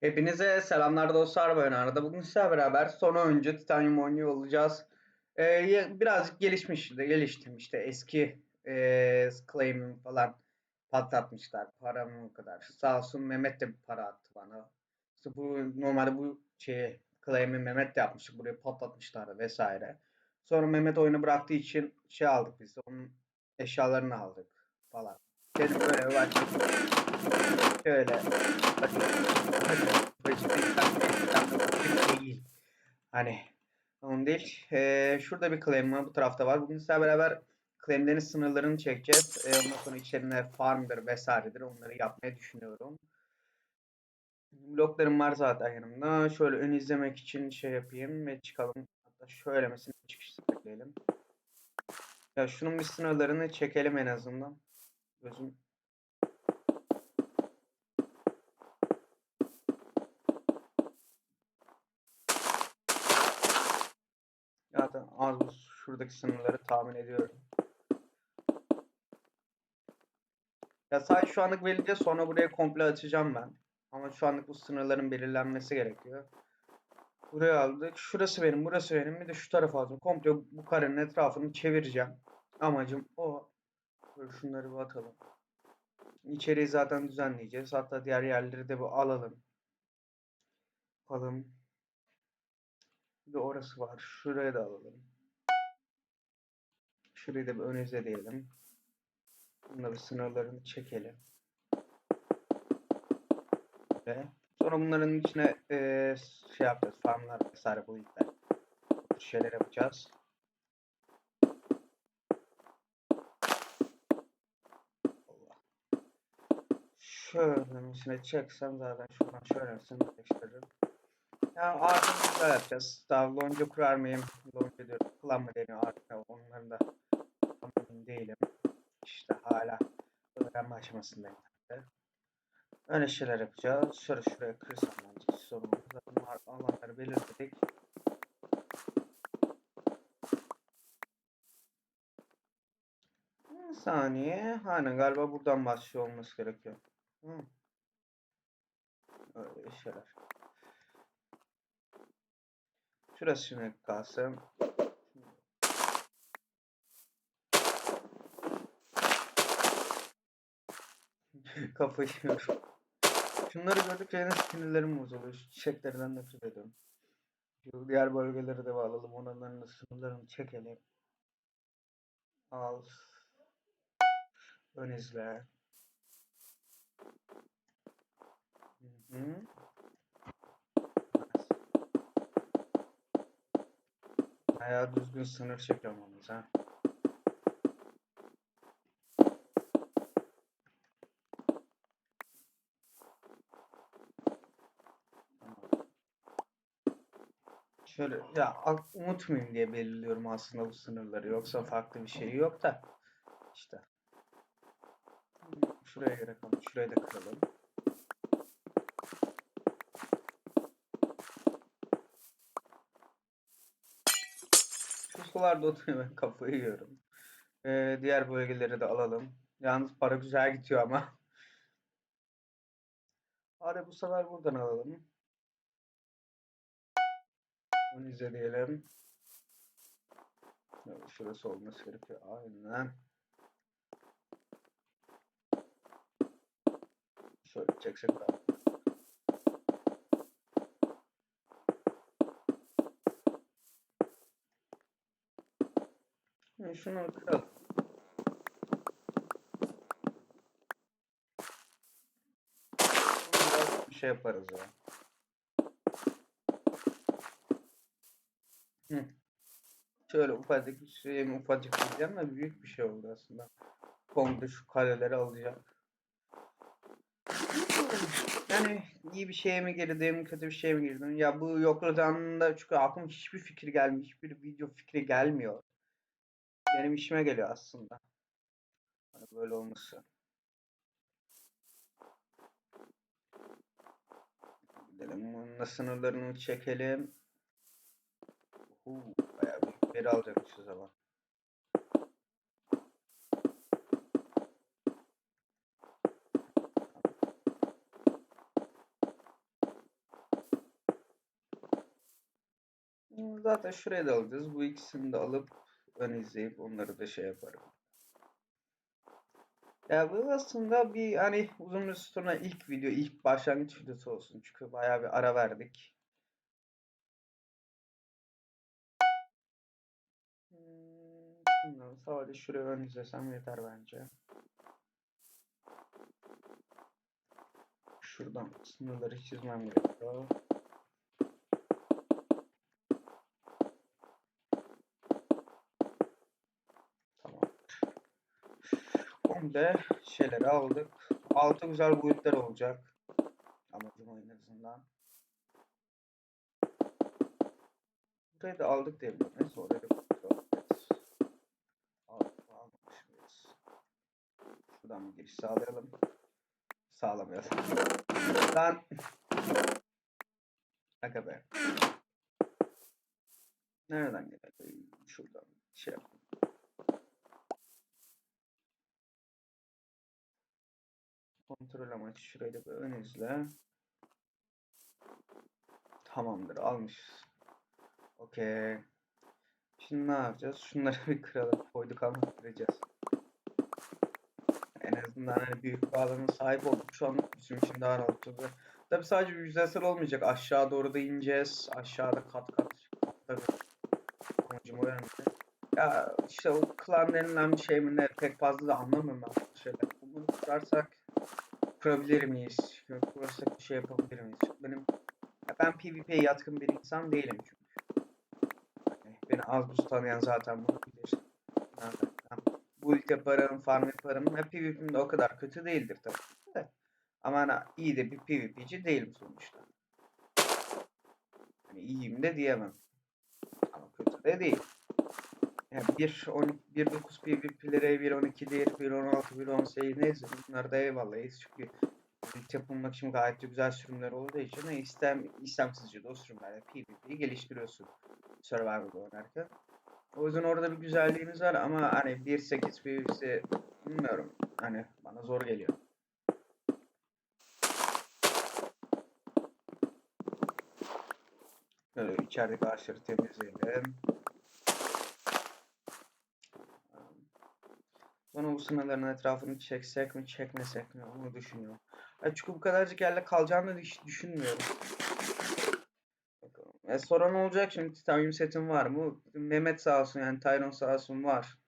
Hepinize selamlar dostlar ben Arda. Bugün sizlerle beraber son oyuncu Titanium oynuyor olacağız. Ee, birazcık gelişmiş, geliştim işte eski ee, claim'im falan patlatmışlar. Paramı o kadar. Sağ olsun Mehmet de bir para attı bana. İşte bu normalde bu şeyi claim'i Mehmet de yapmıştı. Buraya patlatmışlardı vesaire. Sonra Mehmet oyunu bıraktığı için şey aldık biz de. Onun eşyalarını aldık falan. Dedim böyle başladım. Şöyle. değil. Hani onun değil. Ee, şurada bir claim var. Bu tarafta var. Bugün sizlerle beraber claimlerin sınırlarını çekeceğiz. Ee, ondan sonra içlerine farmdır vesairedir. Onları yapmayı düşünüyorum. Bloklarım var zaten yanımda. Şöyle ön izlemek için şey yapayım ve çıkalım. Hatta şöyle mesela çıkış tıklayalım. Ya şunun bir sınırlarını çekelim en azından. Gözüm Zaten az buz şuradaki sınırları tahmin ediyorum. Ya sadece şu anlık belirleyeceğiz sonra buraya komple açacağım ben. Ama şu anlık bu sınırların belirlenmesi gerekiyor. Buraya aldık. Şurası benim, burası benim. Bir de şu tarafa aldım. Komple bu karenin etrafını çevireceğim. Amacım o. Şunları bir atalım. İçeriği zaten düzenleyeceğiz. Hatta diğer yerleri de bir alalım. Alalım. Bir de orası var. Şuraya da alalım. Şurayı da bir ön izle diyelim. Bunda bir sınırlarını çekelim. Ve sonra bunların içine eee, şey yapacağız. Farmlar vesaire bu işler. Şeyler yapacağız. Allah. Şöyle içine çeksem zaten şuradan şöyle sınırlaştırırım. Ya artık güzel yapacağız. Daha lonca kurar mıyım? Lonca diyorum. Klan mı deniyor artık? Onların da tam değilim. İşte hala öğrenme aşamasındayım. Öyle şeyler yapacağız. Şöyle şuraya kırsam bence sorun. yok. Zaten ar- alanları belirledik. Bir saniye. Aynen galiba buradan başlıyor olması gerekiyor. Hı. Öyle şeyler. Şurası şimdi kalsın. Kafayı yiyorum. Şunları gördükçe yine sinirlerim bozuluyor. Şu çiçeklerden nefret ediyorum. Şu diğer bölgeleri de bağlayalım. Onların sınırlarını çekelim. Al. Ön izle. Hı. Bayağı düzgün sınır yalnız ha. Şöyle ya unutmayayım diye belirliyorum aslında bu sınırları. Yoksa farklı bir şey yok da. İşte. Şuraya yok. Şurayı da kıralım. Şu sularda oturuyor ben kafayı yiyorum. Ee, diğer bölgeleri de alalım. Yalnız para güzel gidiyor ama. Hadi bu sefer buradan alalım. Bunu izleyelim. Evet, şurası olması gerekiyor. Aynen. Şöyle çeksek daha. Hı, Şunu bir şey yaparız ya. Hı. Şöyle ufacık bir şey ufacık diyeceğim de büyük bir şey oldu aslında. Komple şu kaleleri alacak. Yani iyi bir şeye mi girdim, kötü bir şeye mi girdim? Ya bu yokladığımda çünkü aklıma hiçbir fikir gelmiyor, hiçbir video fikri gelmiyor benim işime geliyor aslında. Hani böyle olması. Gidelim bununla sınırlarını çekelim. Huu, bayağı bir geri alacakmışız zaman. Zaten şuraya da alacağız. Bu ikisini de alıp ön izleyip onları da şey yaparım. Ya bu aslında bir hani uzun bir sonra ilk video, ilk başlangıç videosu olsun. Çünkü bayağı bir ara verdik. Hmm, bilmiyorum, sadece şuraya ön izlesem yeter bence. Şuradan sınırları çizmem gerekiyor. Komple şeyleri aldık. Altı güzel boyutlar olacak. Amacım en azından. Burayı da aldık diye biliyorum. Neyse oraya da ederiz. Aldık mıyız? Şuradan bir giriş sağlayalım. Sağlamayalım. Ben... Aga be. Nereden gelelim? Şuradan şey yapalım. Kontrol amaçlı şurayı da ön izle. Tamamdır almışız. Okey. Şimdi ne yapacağız? Şunları bir kıralım. Koyduk ama kıracağız. En azından hani büyük alana sahip olduk. Şu an bizim için daha rahat olacak. Tabi sadece yüzeysel olmayacak. Aşağı doğru da ineceğiz. Aşağıda kat kat. Tabii. Amacım. Ya işte o klan denilen bir şey mi ne pek fazla da anlamıyorum ben bu şeyler. Bunu kurarsak kurabilir miyiz? Kurarsak bir şey yapabilir miyiz? Benim ben PvP'ye yatkın bir insan değilim çünkü. Yani beni az buz tanıyan zaten bunu bilir. Nereden? Ben build yaparım, farm yaparım. Ya PvP'm de o kadar kötü değildir tabii. de. Ama hani iyi de bir PvP'ci değilim sonuçta. Hani iyiyim de diyemem. Ama kötü de değil. Yani 1 10 1.9 PvP'lere 1.12'dir, 1.16, 1.18 neyse bunlar da eyvallah. Çünkü yapılmak için gayet de güzel sürümler olduğu için istem, istemsizce de o sürümlerle PvP'yi geliştiriyorsun. Survival'da oynarken. O yüzden orada bir güzelliğimiz var ama hani 1.8 PvP'si bilmiyorum. Hani bana zor geliyor. Böyle içerideki ağaçları temizleyelim. Sonra bu sınırların etrafını çeksek mi çekmesek mi onu düşünüyorum. Ya çünkü bu kadarcık yerle kalacağını hiç düşünmüyorum. Bakalım. E soran olacak şimdi titanyum setim var mı? Mehmet sağ olsun yani Tyron sağ olsun var.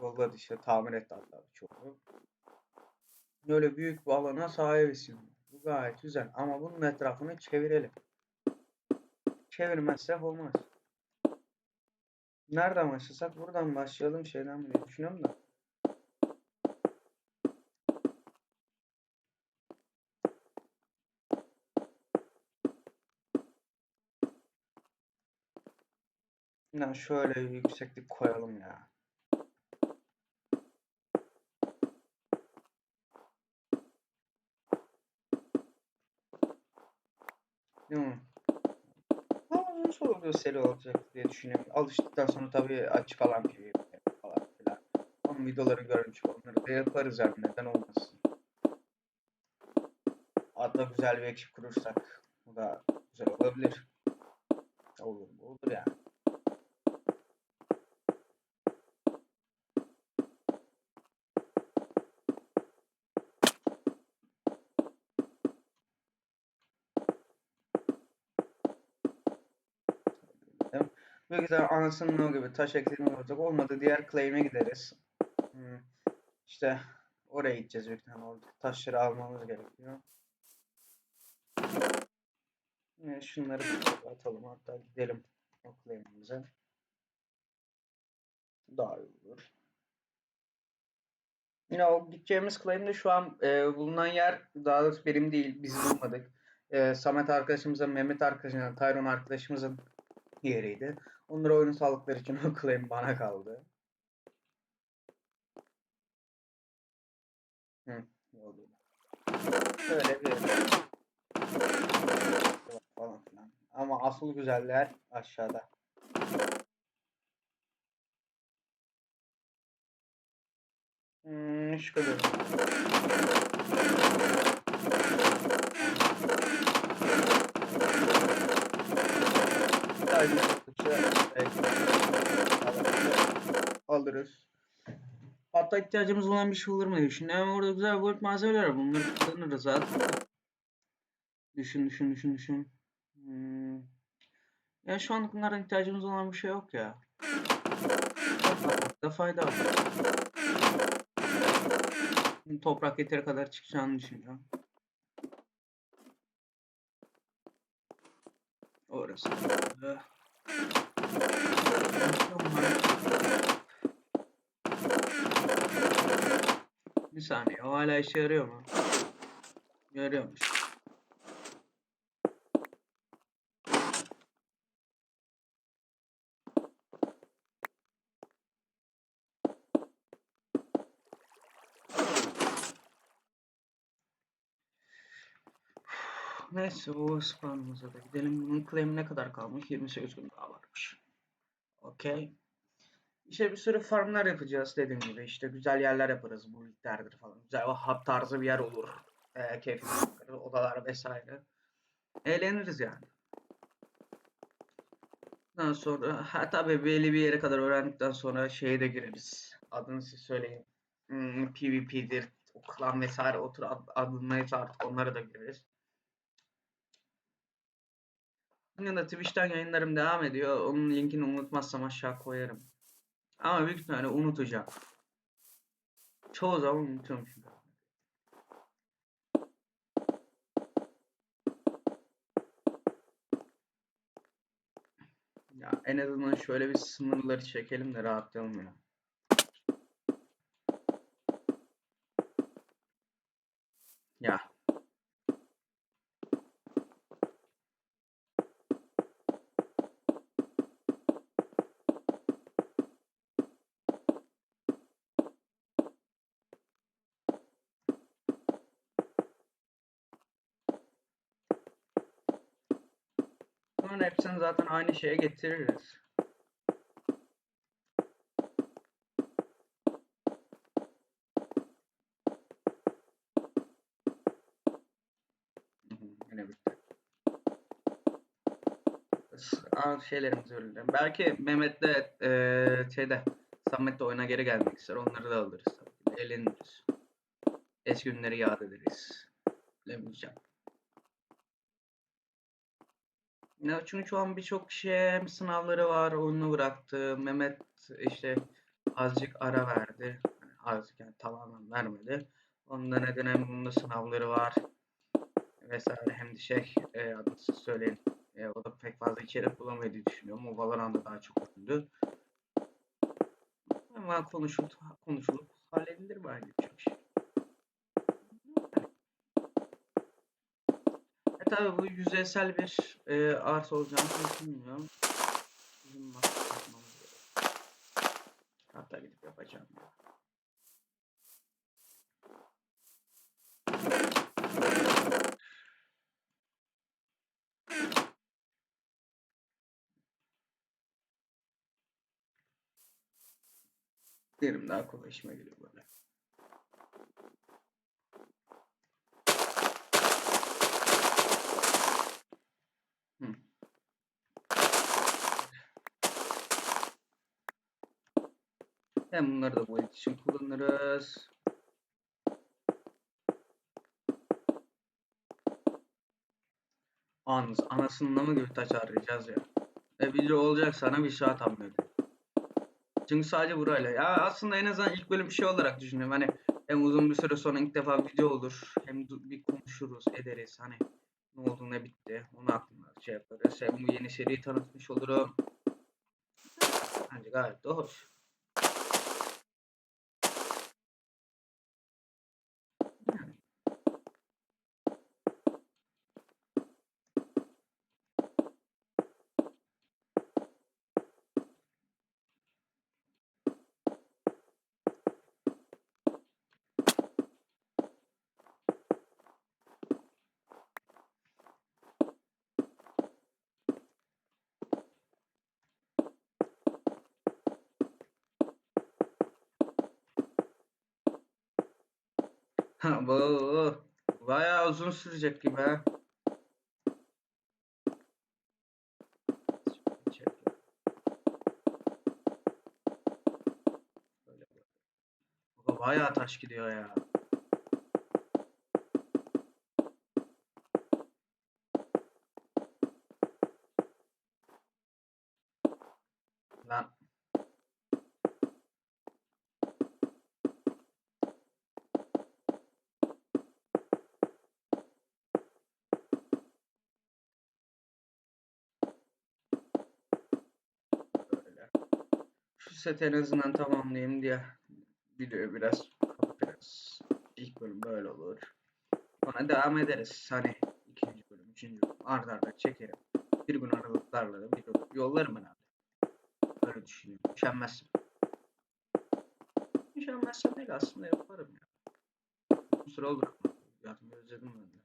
Yolladı işte tamir etti hatta birçoğu. Böyle büyük bir alana sahibisin. Bu gayet güzel ama bunun etrafını çevirelim. Çevirmezsek olmaz. Nereden başlasak? Buradan başlayalım şeyden diye düşünüyorum da. Ya şöyle yükseklik koyalım ya. Değil mi? Ama nasıl oluyor seri olacak diye düşünüyorum. Alıştıktan sonra tabii açık alan PvP falan filan. Onun videoları görmüş onları da yaparız yani neden olmasın. Hatta güzel bir ekip kurursak bu da güzel olabilir. Olur mu? Olur yani. Güzel anasının o gibi taş eklerini olacak. Olmadı diğer claim'e gideriz. Hmm. İşte oraya gideceğiz büyük ihtimalle. Orada taşları almamız gerekiyor. Ve şunları atalım hatta gidelim o claim'imize. Daha iyi olur. Yine o gideceğimiz claim'de şu an e, bulunan yer daha doğrusu benim değil biz bulmadık. E, Samet arkadaşımızın, Mehmet arkadaşımızın, Tyron arkadaşımızın yeriydi. Onları oyunu sağlıkları için o bana kaldı. Hı, oldu. Şöyle bir. Ama asıl güzeller aşağıda. Hmm, şu kadar. alırız. Hatta ihtiyacımız olan bir şey olur mu diye düşünüyorum. Orada güzel work malzemeler var. Bunları kullanırız zaten. Düşün düşün düşün düşün. Hmm. Ya şu an bunlardan ihtiyacımız olan bir şey yok ya. Da fayda var. Toprak yeteri kadar çıkacağını düşünüyorum. Da- Bir saniye. O hala işe yarıyor mu? Yarıyormuş. Neyse o spawnımıza da gidelim. Bunun claim ne kadar kalmış? 28 gün daha varmış. Okey. İşte bir sürü farmlar yapacağız dediğim gibi. İşte güzel yerler yaparız. Bu liglerdir falan. Güzel o hub tarzı bir yer olur. Ee, keyfimiz. Odalar vesaire. Eğleniriz yani. Ondan sonra ha tabii belli bir yere kadar öğrendikten sonra şeye de gireriz. Adını siz söyleyin. Hmm, PvP'dir, klan vesaire o tür ad, adını neyse artık onlara da gireriz. Yanında Twitch'ten yayınlarım devam ediyor. Onun linkini unutmazsam aşağı koyarım. Ama büyük ihtimalle unutacağım. Çoğu zaman unutuyorum çünkü. Ya en azından şöyle bir sınırları çekelim de rahatlayalım ya. Ya. Bunların hepsini zaten aynı şeye getiririz. Şeylerimizi öldürelim. Belki Mehmet de eee şeyde Samet de oyuna geri gelmek ister. Onları da alırız tabii Eğleniriz. Eski günleri yad ederiz. Bilemeyeceğim. Ya çünkü şu an birçok kişi hem sınavları var, oyunu bıraktı. Mehmet işte azıcık ara verdi. Yani azıcık yani tamamen vermedi. Onun da nedeni hem bunun da sınavları var vesaire hem de şey e, adını söyleyin. E, o da pek fazla içerik bulamıyor düşünüyorum. O Valorant'da daha çok oynadı. Ama konuşulup, konuşulup halledilir bence birçok şey. E tabi bu yüzeysel bir e, arsa olacağını düşünmüyorum. Bizim bak yapmamız gerek. Hatta gidip yapacağım ya. Benim daha kolay işime geliyor böyle. Hı. Hem bunları da bu için kullanırız. Anız, anasının mı gibi taç arayacağız ya. E video olacak sana bir saat amına. Çünkü sadece burayla. Ya aslında en azından ilk bölüm şey olarak düşünüyorum. Hani hem uzun bir süre sonra ilk defa video olur. Hem bir konuşuruz, ederiz. Hani ne oldu ne bitti. Onu aklımda şey yaparız. Hem bu yeni seriyi tanıtmış olurum. Bence gayet de hoş. Bu bayağı uzun sürecek gibi ha. Bayağı taş gidiyor ya. Şu seti en azından tamamlayayım diye videoyu biraz kapatırız. İlk bölüm böyle olur. Sonra devam ederiz. Hani ikinci bölüm, üçüncü bölüm arda arda çekerim. Bir gün aralıklarla da video yollarım herhalde. Öyle düşünüyorum. Üşenmezsem. Üşenmezsem değil aslında yaparım ya. Bu sıra olur. Yapmayı özledim ben de.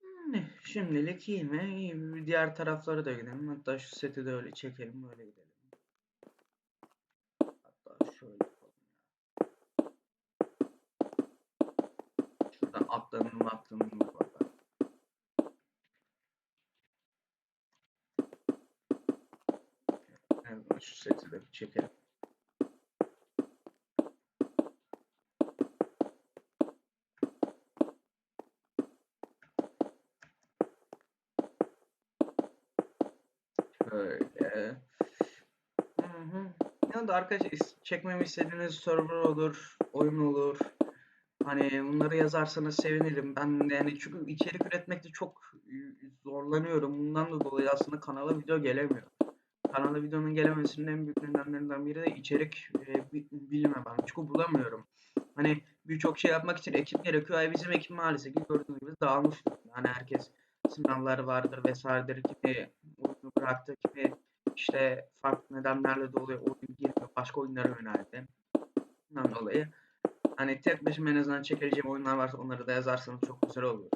Hmm, Şimdilik iyi mi? İyi? Diğer taraflara da gidelim. Hatta şu seti de öyle çekelim. Öyle gidelim. Hatta şöyle yapalım ya. Şuradan atlanır mı atlanır mı bakalım. En azından şu seti de bir çekelim. Şöyle. Hı hı. Ya da arkadaşlar is- çekmemi istediğiniz server olur, oyun olur. Hani bunları yazarsanız sevinirim. Ben yani çünkü içerik üretmekte çok e, zorlanıyorum. Bundan da dolayı aslında kanala video gelemiyor. Kanala videonun gelememesinin en büyük nedenlerinden biri de içerik e, bi- bilmemem. Çünkü bulamıyorum. Hani birçok şey yapmak için ekip gerekiyor. Bizim ekip maalesef ki gördüğünüz gibi dağılmış. Yani herkes sınavları vardır vesairedir. Kimi oyunu bıraktı, kimi işte farklı nedenlerle dolayı. Başka oyunlara yöneldi. Bundan dolayı hani tek başıma en azından çekileceğim oyunlar varsa onları da yazarsanız çok güzel olur.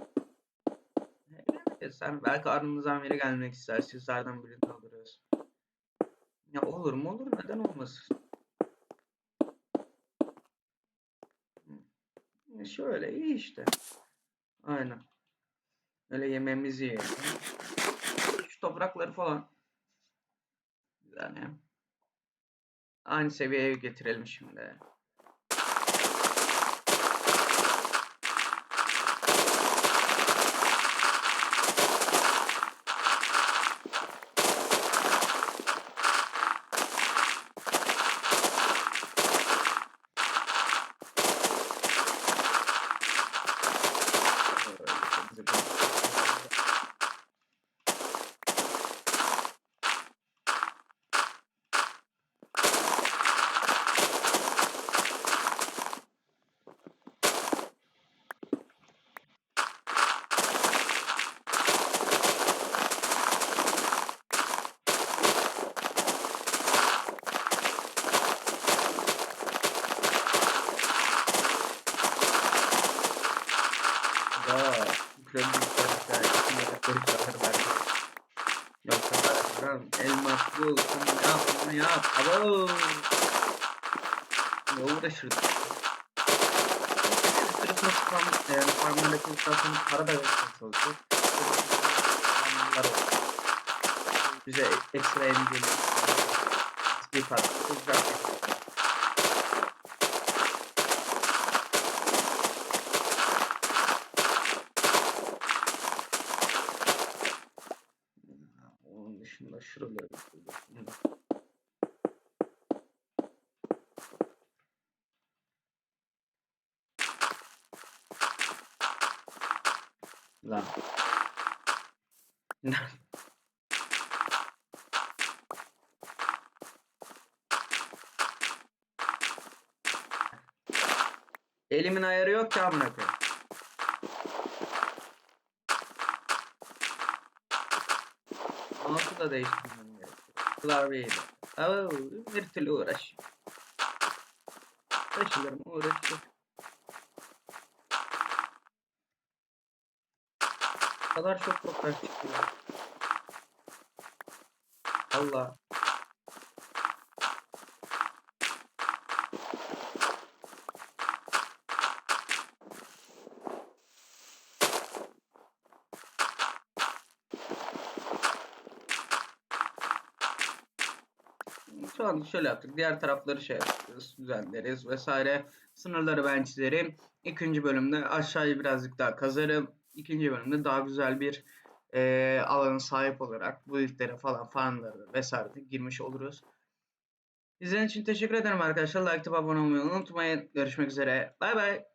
Evet, sen belki aranızdan biri gelmek ister. Sizlerden birini alırız. Ya olur mu olur neden olmasın? Hı. Şöyle iyi işte. Aynen. Öyle yemeğimizi yiyelim. Şu toprakları falan. Yani aynı seviyeye getirelim şimdi. Böyle temizlik yapalım. Ya, yüklendi yüklendi. İçinde de koy çakır verdi. Yoksa lan elmas bul, şunu yap, bunu yap. Abo! Ne uğraşırdık? Yani farmlardaki istasyonu para da. Farmlar oldu. Bize ekstra emgeli. Bir parça. Güzel bir şey. Onun dışında şuraları koyuyorum. Lan. Elimin ayarı yok ki amına koyayım. Mouse'u da değiştirmem gerekiyor. Klavyeyi de. Oo, bir türlü uğraş. Uğraşıyorum, uğraşıyorum. O kadar çok toprak çıkıyor. Allah. Şu an şöyle yaptık. Diğer tarafları şey yaparız, düzenleriz vesaire. Sınırları ben çizerim. İkinci bölümde aşağıyı birazcık daha kazarım. İkinci bölümde daha güzel bir e, alana sahip olarak bu ilklere falan farmları vesaire girmiş oluruz. İzlediğiniz için teşekkür ederim arkadaşlar. Like atıp abone olmayı unutmayın. Görüşmek üzere. Bay bay.